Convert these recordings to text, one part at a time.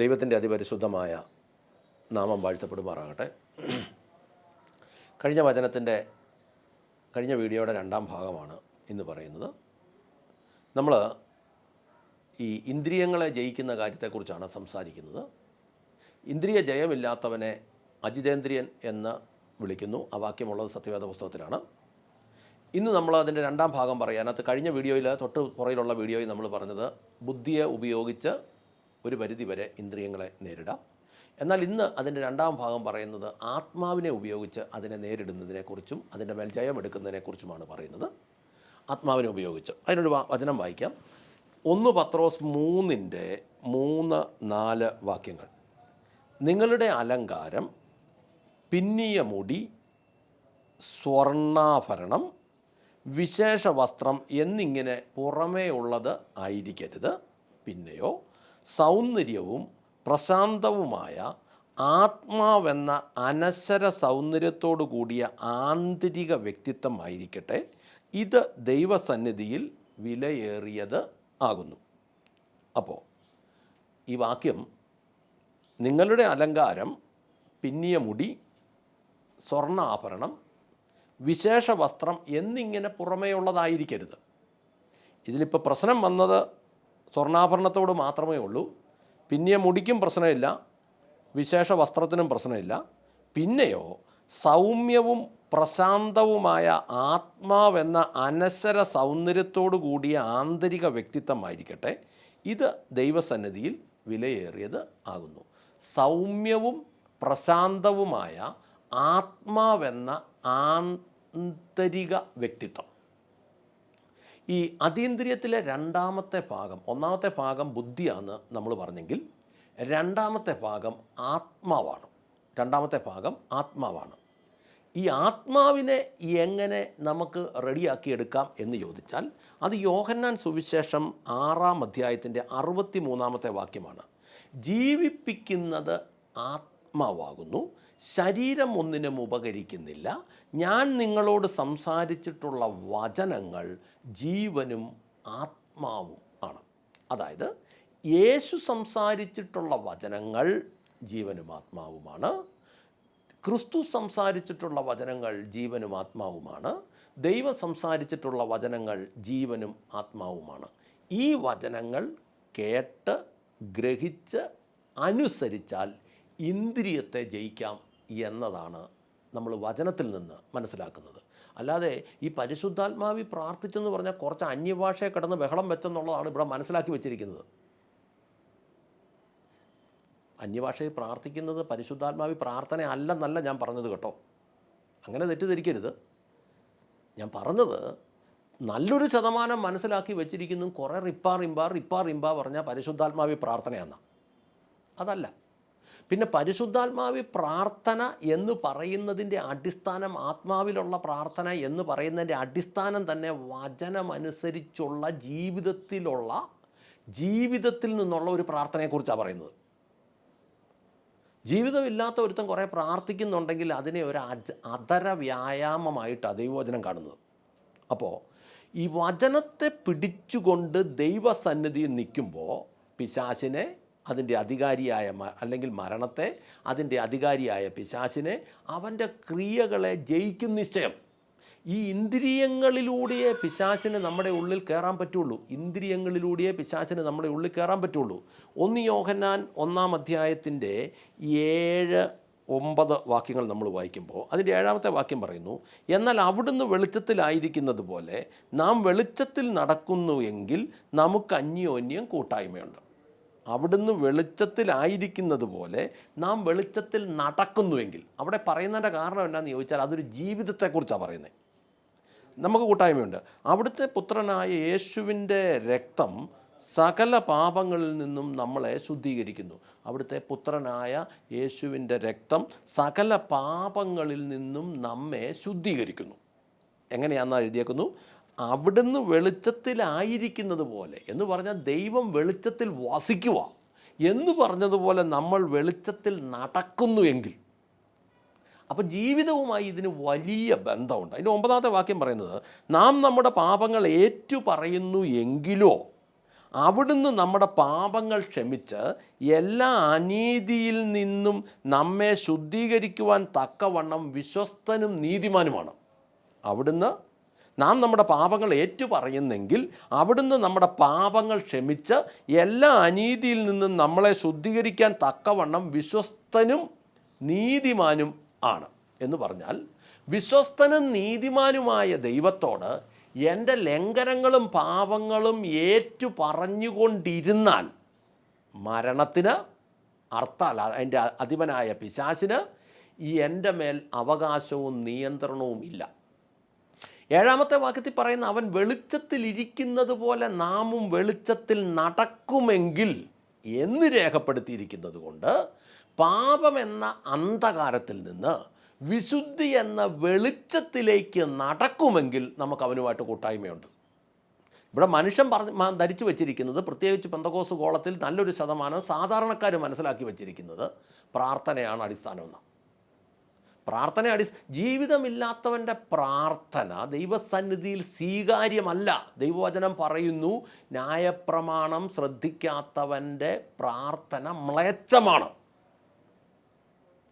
ദൈവത്തിന്റെ അതിപരിശുദ്ധമായ നാമം വാഴ്ത്തപ്പെടുമാറാകട്ടെ. കഴിഞ്ഞ വചനത്തിന്റെ കഴിഞ്ഞ വീഡിയോയുടെ രണ്ടാം ഭാഗമാണ് ഇന്ന് പറയുന്നത്. നമ്മൾ ഈ ഇന്ദ്രിയങ്ങളെ ജയിക്കുന്ന കാര്യത്തെക്കുറിച്ചാണ് സംസാരിക്കുന്നത്. ഇന്ദ്രിയ ജയമില്ലാത്തവനെ അജിതേന്ദ്രിയൻ എന്ന് വിളിക്കുന്നു. ആ വാക്യമുള്ളത് സത്യവേദ പുസ്തകത്തിലാണ്. ഇന്ന് നമ്മൾ അതിന്റെ രണ്ടാം ഭാഗം പറയാനകത്ത് കഴിഞ്ഞ വീഡിയോയിൽ തൊട്ട് പുറയിലുള്ള വീഡിയോയിൽ നമ്മൾ പറഞ്ഞത് ബുദ്ധിയെ ഉപയോഗിച്ച് ഒരു പരിധി വരെ ഇന്ദ്രിയങ്ങളെ നേരിടാം. എന്നാൽ ഇന്ന് അതിന്റെ രണ്ടാം ഭാഗം പറയുന്നത് ആത്മാവിനെ ഉപയോഗിച്ച് അതിനെ നേരിടുന്നതിനെക്കുറിച്ചും അതിന്റെ മേൽ ജയമെടുക്കുന്നതിനെക്കുറിച്ചുമാണ് പറയുന്നത്. ആത്മാവിനെ ഉപയോഗിച്ച്. അതിനൊരു വചനം വായിക്കാം. ഒന്ന് പത്രോസ് മൂന്നിന്റെ മൂന്ന് നാല് വാക്യങ്ങൾ. നിങ്ങളുടെ അലങ്കാരം പിന്നിയ മുടി സ്വർണാഭരണം വിശേഷ വസ്ത്രം എന്നിങ്ങനെ പുറമേ ഉള്ളത് ആയിരിക്കരുത്. പിന്നെയോ സൗന്ദര്യവും പ്രശാന്തവുമായ ആത്മാവെന്ന അനശ്വര സൗന്ദര്യത്തോടു കൂടിയ ആന്തരിക വ്യക്തിത്വമായിരിക്കട്ടെ ഇത് ദൈവസന്നിധിയിൽ വിലയേറിയത് ആകുന്നു. അപ്പോൾ ഈ വാക്യം നിങ്ങളുടെ അലങ്കാരം പിന്നിയ മുടി സ്വർണ ആഭരണം വിശേഷ വസ്ത്രം എന്നിങ്ങനെ പുറമേയുള്ളതായിരിക്കരുത്. ഇതിലിപ്പോൾ പ്രശ്നം വന്നത് സ്വർണാഭരണത്തോട് മാത്രമേ ഉള്ളൂ. പിന്നെ മുടിക്കും പ്രശ്നമില്ല. വിശേഷ വസ്ത്രത്തിനും പ്രശ്നമില്ല. പിന്നെയോ സൗമ്യവും പ്രശാന്തവുമായ ആത്മാവെന്ന അനശ്വര സൗന്ദര്യത്തോടു കൂടിയ ആന്തരിക വ്യക്തിത്വമായിരിക്കട്ടെ. ഇത് ദൈവസന്നിധിയിൽ വിലയേറിയത് ആകുന്നു. സൗമ്യവും പ്രശാന്തവുമായ ആത്മാവെന്ന ആന്തരിക വ്യക്തിത്വം. ഈ അതീന്ദ്രിയത്തിലെ രണ്ടാമത്തെ ഭാഗം ഒന്നാമത്തെ ഭാഗം ബുദ്ധിയാണ് നമ്മൾ പറഞ്ഞെങ്കിൽ രണ്ടാമത്തെ ഭാഗം ആത്മാവാണ്. രണ്ടാമത്തെ ഭാഗം ആത്മാവാണ്. ഈ ആത്മാവിനെ എങ്ങനെ നമുക്ക് റെഡിയാക്കിയെടുക്കാം എന്ന് ചോദിച്ചാൽ അത് യോഹന്നാൻ സുവിശേഷം ആറാം അധ്യായത്തിന്റെ അറുപത്തി മൂന്നാമത്തെ വാക്യമാണ്. ജീവിപ്പിക്കുന്നത് ആത്മാവാകുന്നു ശരീരം ഒന്നിനും ഉപകരിക്കുന്നില്ല. ഞാൻ നിങ്ങളോട് സംസാരിച്ചിട്ടുള്ള വചനങ്ങൾ ജീവനും ആത്മാവും ആണ്. അതായത് യേശു സംസാരിച്ചിട്ടുള്ള വചനങ്ങൾ ജീവനും ആത്മാവുമാണ്. ക്രിസ്തു സംസാരിച്ചിട്ടുള്ള വചനങ്ങൾ ജീവനും ആത്മാവുമാണ്. ദൈവം സംസാരിച്ചിട്ടുള്ള വചനങ്ങൾ ജീവനും ആത്മാവുമാണ്. ഈ വചനങ്ങൾ കേട്ട് ഗ്രഹിച്ച് അനുസരിച്ചാൽ ഇന്ദ്രിയത്തെ ജയിക്കാം എന്നതാണ് നമ്മൾ വചനത്തിൽ നിന്ന് മനസ്സിലാക്കുന്നത്. അല്ലാതെ ഈ പരിശുദ്ധാത്മാവി പ്രാർത്ഥിച്ചെന്ന് പറഞ്ഞാൽ കുറച്ച് അന്യഭാഷയെ കിടന്ന് ബഹളം വെച്ചെന്നുള്ളതാണ് ഇവിടെ മനസ്സിലാക്കി വെച്ചിരിക്കുന്നത്. അന്യഭാഷയിൽ പ്രാർത്ഥിക്കുന്നത് പരിശുദ്ധാത്മാവി പ്രാർത്ഥന അല്ലെന്നല്ല ഞാൻ പറഞ്ഞത് കേട്ടോ. അങ്ങനെ തെറ്റിദ്ധരിക്കരുത്. ഞാൻ പറഞ്ഞത് നല്ലൊരു ശതമാനം മനസ്സിലാക്കി വെച്ചിരിക്കുന്നു. കുറേ റിപ്പാർ ഇമ്പാർ റിപ്പാർ ഇമ്പാ പറഞ്ഞാൽ പരിശുദ്ധാത്മാവി പ്രാർത്ഥനയാണ് അതല്ല. പിന്നെ പരിശുദ്ധാത്മാവി പ്രാർത്ഥന എന്ന് പറയുന്നതിന്റെ അടിസ്ഥാനം ആത്മാവിലുള്ള പ്രാർത്ഥന എന്ന് പറയുന്നതിന്റെ അടിസ്ഥാനം തന്നെ വചനമനുസരിച്ചുള്ള ജീവിതത്തിലുള്ള ജീവിതത്തിൽ നിന്നുള്ള ഒരു പ്രാർത്ഥനയെക്കുറിച്ചാണ് പറയുന്നത്. ജീവിതമില്ലാത്ത ഒരുത്തൻ കുറേ പ്രാർത്ഥിക്കുന്നുണ്ടെങ്കിൽ അതിനെ ഒരു അതര വ്യായാമമായിട്ടാണ് ദൈവവചനം കാണുന്നത്. അപ്പോൾ ഈ വചനത്തെ പിടിച്ചുകൊണ്ട് ദൈവസന്നിധിയിൽ നിൽക്കുമ്പോൾ പിശാശിനെ അതിന്റെ അധികാരിയായ അല്ലെങ്കിൽ മരണത്തെ അതിന്റെ അധികാരിയായ പിശാശിനെ അവന്റെ ക്രിയകളെ ജയിക്കും നിശ്ചയം. ഈ ഇന്ദ്രിയങ്ങളിലൂടെയേ പിശാസിന് നമ്മുടെ ഉള്ളിൽ കയറാൻ പറ്റുള്ളൂ. ഇന്ദ്രിയങ്ങളിലൂടെയേ പിശാസിന് നമ്മുടെ ഉള്ളിൽ കയറാൻ പറ്റുള്ളൂ. ഒന്ന് യോഹന്നാൻ ഒന്നാം അധ്യായത്തിന്റെ ഏഴ് ഒമ്പത് വാക്യങ്ങൾ നമ്മൾ വായിക്കുമ്പോൾ അതിന്റെ ഏഴാമത്തെ വാക്യം പറയുന്നു എന്നാൽ അവിടുന്ന് വെളിച്ചത്തിലായിരിക്കുന്നത് പോലെ നാം വെളിച്ചത്തിൽ നടക്കുന്നു എങ്കിൽ നമുക്ക് അന്യോന്യം കൂട്ടായ്മയുണ്ട്. അവിടുന്ന് വെളിച്ചത്തിലായിരിക്കുന്നത് പോലെ നാം വെളിച്ചത്തിൽ നടക്കുന്നുവെങ്കിൽ. അവിടെ പറയുന്നതിന്റെ കാരണം എന്താണെന്ന് ചോദിച്ചാൽ അതൊരു ജീവിതത്തെക്കുറിച്ചാണ് പറയുന്നത്. നമുക്ക് കൂട്ടായ്മയുണ്ട്. അവിടുത്തെ പുത്രനായ യേശുവിന്റെ രക്തം സകല പാപങ്ങളിൽ നിന്നും നമ്മളെ ശുദ്ധീകരിക്കുന്നു. അവിടുത്തെ പുത്രനായ യേശുവിന്റെ രക്തം സകല പാപങ്ങളിൽ നിന്നും നമ്മെ ശുദ്ധീകരിക്കുന്നു. എങ്ങനെയാണെന്ന് എഴുതിയേക്കുന്നു അവിടുന്ന് വെളിച്ചത്തിലായിരിക്കുന്നത് പോലെ എന്ന് പറഞ്ഞാൽ ദൈവം വെളിച്ചത്തിൽ വസിക്കുക എന്ന് പറഞ്ഞതുപോലെ നമ്മൾ വെളിച്ചത്തിൽ നടക്കുന്നു എങ്കിൽ. അപ്പോൾ ജീവിതവുമായി ഇതിന് വലിയ ബന്ധമുണ്ട്. അതിന്റെ ഒമ്പതാമത്തെ വാക്യം പറയുന്നത് നാം നമ്മുടെ പാപങ്ങൾ ഏറ്റു പറയുന്നു എങ്കിലോ അവിടുന്ന് നമ്മുടെ പാപങ്ങൾ ക്ഷമിച്ച് എല്ലാ അനീതിയിൽ നിന്നും നമ്മെ ശുദ്ധീകരിക്കുവാൻ തക്കവണ്ണം വിശ്വസ്തനും നീതിമാനുമാണ്. അവിടുന്ന് നാം നമ്മുടെ പാപങ്ങൾ ഏറ്റുപറയുന്നെങ്കിൽ അവിടുന്ന് നമ്മുടെ പാപങ്ങൾ ക്ഷമിച്ച് എല്ലാ അനീതിയിൽ നിന്നും നമ്മളെ ശുദ്ധീകരിക്കാൻ തക്കവണ്ണം വിശ്വസ്തനും നീതിമാനും ആണ് എന്ന് പറഞ്ഞാൽ വിശ്വസ്തനും നീതിമാനുമായ ദൈവത്തോട് എന്റെ ലംഘനങ്ങളും പാപങ്ങളും ഏറ്റു പറഞ്ഞുകൊണ്ടിരുന്നാൽ മരണത്തിന് അർത്ഥമല്ല അതിന്റെ അധിപനായ പിശാസിന് ഈ എന്റെ മേൽ അവകാശവും നിയന്ത്രണവും ഇല്ല. ഏഴാമത്തെ വാക്യത്തിൽ പറയുന്ന അവൻ വെളിച്ചത്തിലിരിക്കുന്നത് പോലെ നാമും വെളിച്ചത്തിൽ നടക്കുമെങ്കിൽ എന്ന് രേഖപ്പെടുത്തിയിരിക്കുന്നത് കൊണ്ട് പാപമെന്ന അന്ധകാരത്തിൽ നിന്ന് വിശുദ്ധി എന്ന വെളിച്ചത്തിലേക്ക് നടക്കുമെങ്കിൽ നമുക്ക് അവനുമായിട്ട് കൂട്ടായ്മയുണ്ട്. ഇവിടെ മനുഷ്യൻ പറഞ്ഞ് ധരിച്ചു വെച്ചിരിക്കുന്നത് പ്രത്യേകിച്ച് പെന്തകോസ് കോളത്തിൽ നല്ലൊരു ശതമാനം സാധാരണക്കാർ മനസ്സിലാക്കി വെച്ചിരിക്കുന്നത് പ്രാർത്ഥനയാണ് അടിസ്ഥാനമെന്ന് പ്രാർത്ഥന അടി ജീവിതമില്ലാത്തവന്റെ പ്രാർത്ഥന ദൈവസന്നിധിയിൽ സ്വീകാര്യമല്ല. ദൈവവചനം പറയുന്നു ന്യായപ്രമാണം ശ്രദ്ധിക്കാത്തവന്റെ പ്രാർത്ഥന മ്ലേച്ഛമാണ്.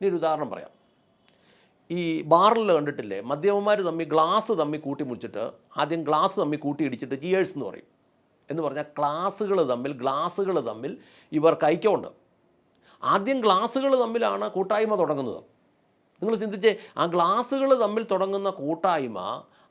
ഇനി ഒരു ഉദാഹരണം പറയാം. ഈ ബാറിൽ കണ്ടിട്ടില്ലേ? മദ്യപന്മാർ തമ്മിൽ ഗ്ലാസ് തമ്മിൽ കൂട്ടി മുടിച്ചിട്ട് ആദ്യം ഗ്ലാസ് തമ്മിൽ കൂട്ടിയിടിച്ചിട്ട് ജിയേഴ്സ് എന്ന് പറയും. എന്ന് പറഞ്ഞാൽ ക്ലാസ്സുകൾ തമ്മിൽ ഗ്ലാസ്സുകൾ തമ്മിൽ ഇവർക്ക് ഐക്യമുണ്ട് ആദ്യം ഗ്ലാസ്സുകൾ തമ്മിലാണ് കൂട്ടായ്മ തുടങ്ങുന്നത്. നിങ്ങൾ ചിന്തിച്ചേ ആ ഗ്ലാസ്സുകൾ തമ്മിൽ തുടങ്ങുന്ന കൂട്ടായ്മ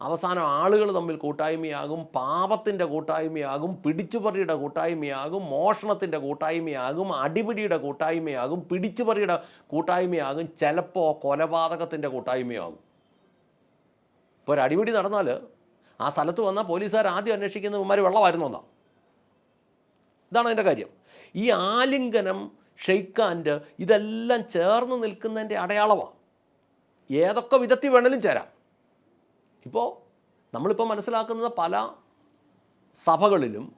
അവസാനം ആളുകൾ തമ്മിൽ കൂട്ടായ്മയാകും പാപത്തിന്റെ കൂട്ടായ്മയാകും പിടിച്ചുപറിയുടെ കൂട്ടായ്മയാകും മോഷണത്തിന്റെ കൂട്ടായ്മയാകും അടിപിടിയുടെ കൂട്ടായ്മയാകും പിടിച്ചുപറിയുടെ കൂട്ടായ്മയാകും ചിലപ്പോൾ കൊലപാതകത്തിന്റെ കൂട്ടായ്മയാകും. ഇപ്പോൾ ഒരു അടിപിടി നടന്നാൽ ആ സ്ഥലത്ത് വന്നാൽ പോലീസുകാർ ആദ്യം അന്വേഷിക്കുന്ന ഇവന്മാർ വെള്ളമായിരുന്നു എന്നാ. ഇതാണ് അതിന്റെ കാര്യം. ഈ ആലിംഗനം ഷെയ്ക്കാൻഡ് ഇതെല്ലാം ചേർന്ന് നിൽക്കുന്നതിന്റെ അടയാളമാണ്. ഏതൊക്കെ വിധത്തിൽ വേണേലും ചേരാം. ഇപ്പോൾ നമ്മളിപ്പോൾ മനസ്സിലാക്കുന്നത് പല സഭകളിലും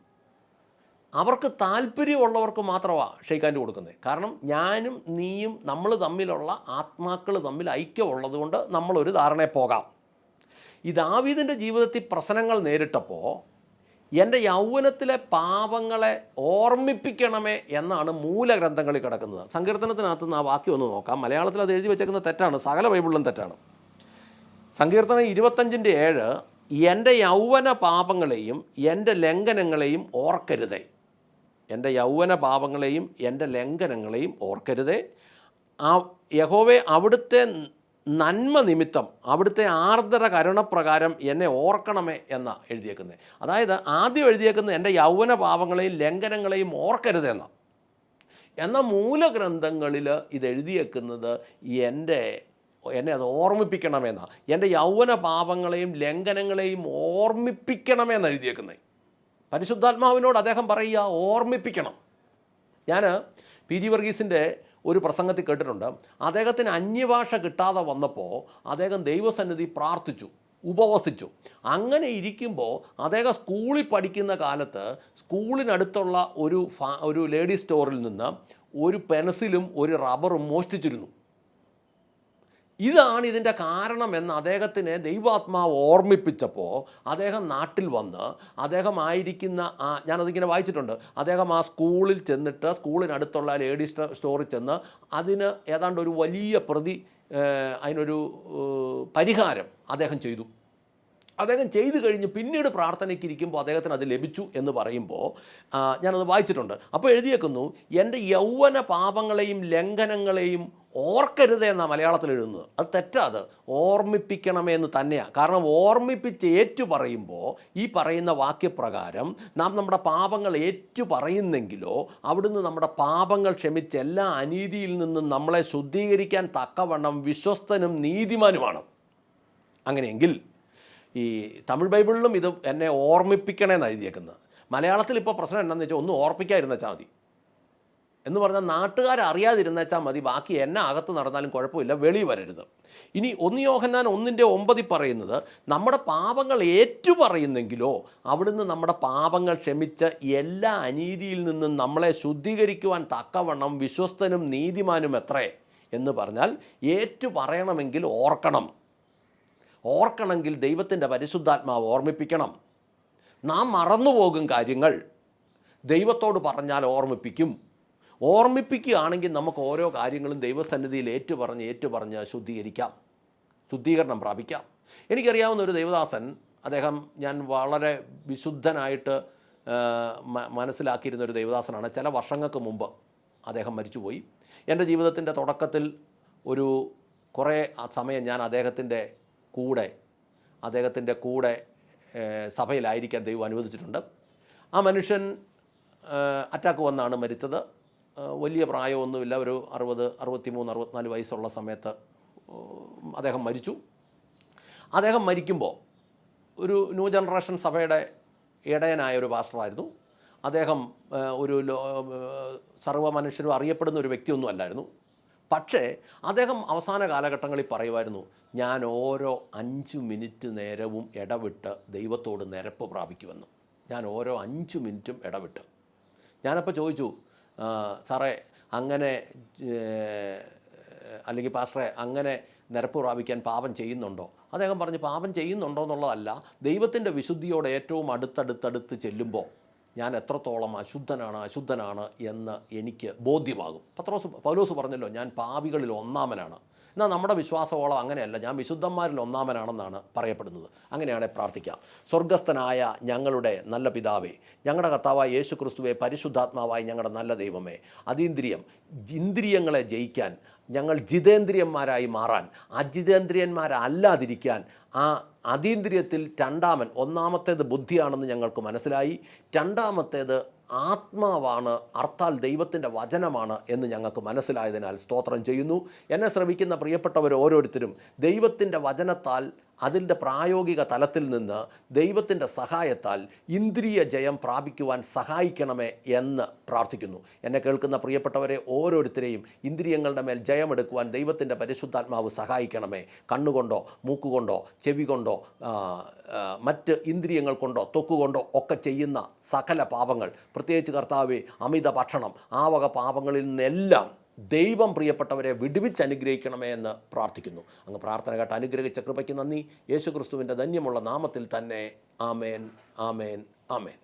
അവർക്ക് താല്പര്യമുള്ളവർക്ക് മാത്രമാണ് ഷെയ്ഖാന്റെ കൊടുക്കുന്നത്. കാരണം ഞാനും നീയും നമ്മൾ തമ്മിലുള്ള ആത്മാക്കൾ തമ്മിൽ ഐക്യമുള്ളത് കൊണ്ട് നമ്മളൊരു ധാരണയെ പോകാം. ഈ ദാവീദിന്റെ ജീവിതത്തിൽ പ്രശ്നങ്ങൾ നേരിട്ടപ്പോൾ എന്റെ യൗവനത്തിലെ പാപങ്ങളെ ഓർമ്മിപ്പിക്കണമേ എന്നാണ് മൂലഗ്രന്ഥങ്ങളിൽ കിടക്കുന്നത്. സങ്കീർത്തനത്തിനകത്ത് നിന്ന് ആ വാക്യം ഒന്ന് നോക്കാം. മലയാളത്തിൽ അത് എഴുതി വെച്ചേക്കുന്ന തെറ്റാണ്. സകല ബൈബിളിലും തെറ്റാണ്. സങ്കീർത്തനം ഇരുപത്തഞ്ചിന്റെ ഏഴ് എന്റെ യൗവന പാപങ്ങളെയും എന്റെ ലംഘനങ്ങളെയും ഓർക്കരുതേ. എന്റെ യൗവന പാപങ്ങളെയും എന്റെ ലംഘനങ്ങളെയും ഓർക്കരുതേ. ആ യഹോവെ അവിടുത്തെ നന്മ നിമിത്തം അവിടുത്തെ ആർദ്ര കരുണപ്രകാരം എന്നെ ഓർക്കണമേ എന്ന എഴുതിയേക്കുന്നത്. അതായത് ആദ്യം എഴുതിയേക്കുന്നത് എന്റെ യൗവന പാപങ്ങളെയും ലംഘനങ്ങളെയും ഓർക്കരുതെന്ന എന്ന. മൂലഗ്രന്ഥങ്ങളിൽ ഇത് എഴുതിയേക്കുന്നത് എന്റെ എന്നെ അത് ഓർമ്മിപ്പിക്കണമെന്നാണ് എന്റെ യൗവന പാപങ്ങളെയും ലംഘനങ്ങളെയും ഓർമ്മിപ്പിക്കണമെന്ന് എഴുതിയേക്കുന്നത്. പരിശുദ്ധാത്മാവിനോട് അദ്ദേഹം പറയുക ഓർമ്മിപ്പിക്കണം. ഞാൻ പി ജി വർഗീസിന്റെ ഒരു പ്രസംഗത്തിൽ കേട്ടിട്ടുണ്ട്. അദ്ദേഹത്തിന് അന്യഭാഷ കിട്ടാതെ വന്നപ്പോൾ അദ്ദേഹം ദൈവസന്നിധി പ്രാർത്ഥിച്ചു ഉപവസിച്ചു. അങ്ങനെ ഇരിക്കുമ്പോൾ അദ്ദേഹം സ്കൂളിൽ പഠിക്കുന്ന കാലത്ത് സ്കൂളിനടുത്തുള്ള ഒരു ഒരു ലേഡി സ്റ്റോറിൽ നിന്ന് ഒരു പെൻസിലും ഒരു റബ്ബറും മോഷ്ടിച്ചിരുന്നു. ഇതാണ് ഇതിന്റെ കാരണം എന്ന് അദ്ദേഹത്തിനെ ദൈവാത്മാവ് ഓർമ്മിപ്പിച്ചപ്പോൾ അദ്ദേഹം നാട്ടിൽ വന്ന് അദ്ദേഹം ആയിരിക്കുന്ന ആ ഞാനതിങ്ങനെ വായിച്ചിട്ടുണ്ട്. അദ്ദേഹം ആ സ്കൂളിൽ ചെന്നിട്ട് സ്കൂളിനടുത്തുള്ള ലേഡി സ്റ്റ- സ്റ്റോറിൽ ചെന്ന് അതിന് ഏതാണ്ട് ഒരു വലിയ പ്രതി അതിനൊരു പരിഹാരം അദ്ദേഹം ചെയ്തു. അദ്ദേഹം ചെയ്തു കഴിഞ്ഞ് പിന്നീട് പ്രാർത്ഥനയ്ക്കിരിക്കുമ്പോൾ അദ്ദേഹത്തിന് അത് ലഭിച്ചു എന്ന് പറയുമ്പോൾ ഞാനത് വായിച്ചിട്ടുണ്ട്. അപ്പോൾ എഴുതിയേക്കുന്നു എന്റെ യൗവന പാപങ്ങളെയും ലംഘനങ്ങളെയും ഓർക്കരുത് എന്നാണ് മലയാളത്തിൽ എഴുതുന്നത്. അത് തെറ്റാത് ഓർമ്മിപ്പിക്കണമേ എന്ന് തന്നെയാണ് കാരണം ഓർമ്മിപ്പിച്ച് ഏറ്റു പറയുമ്പോൾ ഈ പറയുന്ന വാക്യപ്രകാരം നാം നമ്മുടെ പാപങ്ങൾ ഏറ്റു പറയുന്നെങ്കിലോ അവിടുന്ന് നമ്മുടെ പാപങ്ങൾ ക്ഷമിച്ച് എല്ലാ അനീതിയിൽ നിന്നും നമ്മളെ ശുദ്ധീകരിക്കാൻ തക്കവണ്ണം വിശ്വസ്തനും നീതിമാനുമാണ്. അങ്ങനെയെങ്കിൽ ഈ തമിഴ് ബൈബിളിലും ഇത് എന്നെ ഓർമ്മിപ്പിക്കണേന്ന് എഴുതിയേക്കുന്നത്. മലയാളത്തിൽ ഇപ്പോൾ പ്രശ്നം എന്താണെന്ന് വെച്ചാൽ ഒന്നും ഓർപ്പിക്കാതിരുന്ന വെച്ചാൽ മതി. എന്ന് പറഞ്ഞാൽ നാട്ടുകാർ അറിയാതിരുന്നേച്ചാൽ മതി. ബാക്കി എന്നെ അകത്ത് നടന്നാലും കുഴപ്പമില്ല വെളി വരരുത്. ഇനി ഒന്ന് യോഹന്നാൻ ഒന്നിന്റെ ഒമ്പതിൽ പറയുന്നത് നമ്മുടെ പാപങ്ങൾ ഏറ്റുപറയുന്നെങ്കിലോ അവിടുന്ന് നമ്മുടെ പാപങ്ങൾ ക്ഷമിച്ച് എല്ലാ അനീതിയിൽ നിന്നും നമ്മളെ ശുദ്ധീകരിക്കുവാൻ തക്കവണ്ണം വിശ്വസ്തനും നീതിമാനും എത്രേ എന്ന് പറഞ്ഞാൽ ഏറ്റു പറയണമെങ്കിൽ ഓർക്കണം. ഓർക്കണമെങ്കിൽ ദൈവത്തിന്റെ പരിശുദ്ധാത്മാവ് ഓർമ്മിപ്പിക്കണം. നാം മറന്നുപോകും കാര്യങ്ങൾ. ദൈവത്തോട് പറഞ്ഞാൽ ഓർമ്മിപ്പിക്കും. ഓർമ്മിപ്പിക്കുകയാണെങ്കിൽ നമുക്ക് ഓരോ കാര്യങ്ങളും ദൈവസന്നിധിയിൽ ഏറ്റുപറഞ്ഞ് ഏറ്റുപറഞ്ഞ് ശുദ്ധീകരിക്കാം. ശുദ്ധീകരണം പ്രാപിക്കാം. എനിക്കറിയാവുന്ന ഒരു ദൈവദാസൻ അദ്ദേഹം ഞാൻ വളരെ വിശുദ്ധനായിട്ട് മനസ്സിലാക്കിയിരുന്ന ഒരു ദൈവദാസനാണ്. ചില വർഷങ്ങൾക്ക് മുമ്പ് അദ്ദേഹം മരിച്ചുപോയി. എന്റെ ജീവിതത്തിന്റെ തുടക്കത്തിൽ ഒരു കുറേ സമയം ഞാൻ അദ്ദേഹത്തിന്റെ കൂടെ അദ്ദേഹത്തിന്റെ കൂടെ സഭയിലായിരിക്കാൻ ദൈവം അനുവദിച്ചിട്ടുണ്ട്. ആ മനുഷ്യൻ അറ്റാക്ക് വന്നാണ് മരിച്ചത്. വലിയ പ്രായമൊന്നുമില്ല. ഒരു അറുപത് അറുപത്തിമൂന്ന് അറുപത്തിനാല് വയസ്സുള്ള സമയത്ത് അദ്ദേഹം മരിച്ചു. അദ്ദേഹം മരിക്കുമ്പോൾ ഒരു ന്യൂ ജനറേഷൻ സഭയുടെ ഇടയനായ ഒരു പാസ്റ്ററായിരുന്നു. അദ്ദേഹം ഒരു സർവ മനുഷ്യരും അറിയപ്പെടുന്ന ഒരു വ്യക്തിയൊന്നും അല്ലായിരുന്നു. പക്ഷേ അദ്ദേഹം അവസാന കാലഘട്ടങ്ങളിൽ പറയുമായിരുന്നു ഞാൻ ഓരോ അഞ്ച് മിനിറ്റ് നേരവും ഇടവിട്ട് ദൈവത്തോട് നിരപ്പ് പ്രാപിക്കുമെന്ന്. ഞാൻ ഓരോ അഞ്ച് മിനിറ്റും ഇടവിട്ട്. ഞാനപ്പോൾ ചോദിച്ചു സാറേ അങ്ങനെ അല്ലെങ്കിൽ പാസ്റ്ററെ അങ്ങനെ നിരപ്പ് പ്രാപിക്കാൻ പാപം ചെയ്യുന്നുണ്ടോ? അദ്ദേഹം പറഞ്ഞു പാപം ചെയ്യുന്നുണ്ടോ എന്നുള്ളതല്ല ദൈവത്തിന്റെ വിശുദ്ധിയോട് ഏറ്റവും അടുത്തടുത്തടുത്ത് ചെല്ലുമ്പോൾ ഞാൻ എത്രത്തോളം അശുദ്ധനാണ് അശുദ്ധനാണ് എന്ന് എനിക്ക് ബോധ്യമാകും. പത്രോസ് പൗലോസ് പറഞ്ഞല്ലോ ഞാൻ പാവികളിൽ ഒന്നാമനാണ്. എന്നാൽ നമ്മുടെ വിശ്വാസവോളം അങ്ങനെയല്ല. ഞാൻ വിശുദ്ധന്മാരിൽ ഒന്നാമനാണെന്നാണ് പറയപ്പെടുന്നത്. അങ്ങനെയാണെ പ്രാർത്ഥിക്കാം. സ്വർഗസ്ഥനായ ഞങ്ങളുടെ നല്ല പിതാവേ ഞങ്ങളുടെ കർത്താവായ യേശു ക്രിസ്തുവെ പരിശുദ്ധാത്മാവായി ഞങ്ങളുടെ നല്ല ദൈവമേ അതീന്ദ്രിയം ഇന്ദ്രിയങ്ങളെ ജയിക്കാൻ ഞങ്ങൾ ജിതേന്ദ്രിയന്മാരായി മാറാൻ അജിതേന്ദ്രിയന്മാരല്ലാതിരിക്കാൻ ആ അതീന്ദ്രിയത്തിൽ രണ്ടാമൻ ഒന്നാമത്തേത് ബുദ്ധിയാണെന്ന് ഞങ്ങൾക്ക് മനസ്സിലായി രണ്ടാമത്തേത് ആത്മാവാണ് അർത്ഥാൽ ദൈവത്തിന്റെ വചനമാണ് എന്ന് ഞങ്ങൾക്ക് മനസ്സിലായതിനാൽ സ്തോത്രം ചെയ്യുന്നു. എന്നെ ശ്രമിക്കുന്ന പ്രിയപ്പെട്ടവർ ഓരോരുത്തരും ദൈവത്തിന്റെ വചനത്താൽ അതിന്റെ പ്രായോഗിക തലത്തിൽ നിന്ന് ദൈവത്തിന്റെ സഹായത്താൽ ഇന്ദ്രിയ ജയം പ്രാപിക്കുവാൻ സഹായിക്കണമേ എന്ന് പ്രാർത്ഥിക്കുന്നു. എന്നെ കേൾക്കുന്ന പ്രിയപ്പെട്ടവരെ ഓരോരുത്തരെയും ഇന്ദ്രിയങ്ങളുടെ മേൽ ജയമെടുക്കുവാൻ ദൈവത്തിന്റെ പരിശുദ്ധാത്മാവ് സഹായിക്കണമേ. കണ്ണുകൊണ്ടോ മൂക്കുകൊണ്ടോ ചെവി കൊണ്ടോ മറ്റ് ഇന്ദ്രിയങ്ങൾ കൊണ്ടോ തൊക്കുകൊണ്ടോ ഒക്കെ ചെയ്യുന്ന സകല പാപങ്ങൾ പ്രത്യേകിച്ച് കർത്താവ് അമിത ഭക്ഷണം ആ വക പാപങ്ങളിൽ നിന്നെല്ലാം ദൈവം പ്രിയപ്പെട്ടവരെ വിടുവിച്ച് അനുഗ്രഹിക്കണമേ എന്ന് പ്രാർത്ഥിക്കുന്നു. അങ്ങ് പ്രാർത്ഥന കേട്ട് അനുഗ്രഹിച്ച കൃപയ്ക്ക് നന്ദി. യേശുക്രിസ്തുവിന്റെ ധന്യമുള്ള നാമത്തിൽ തന്നെ ആമേൻ ആമേൻ ആമേൻ.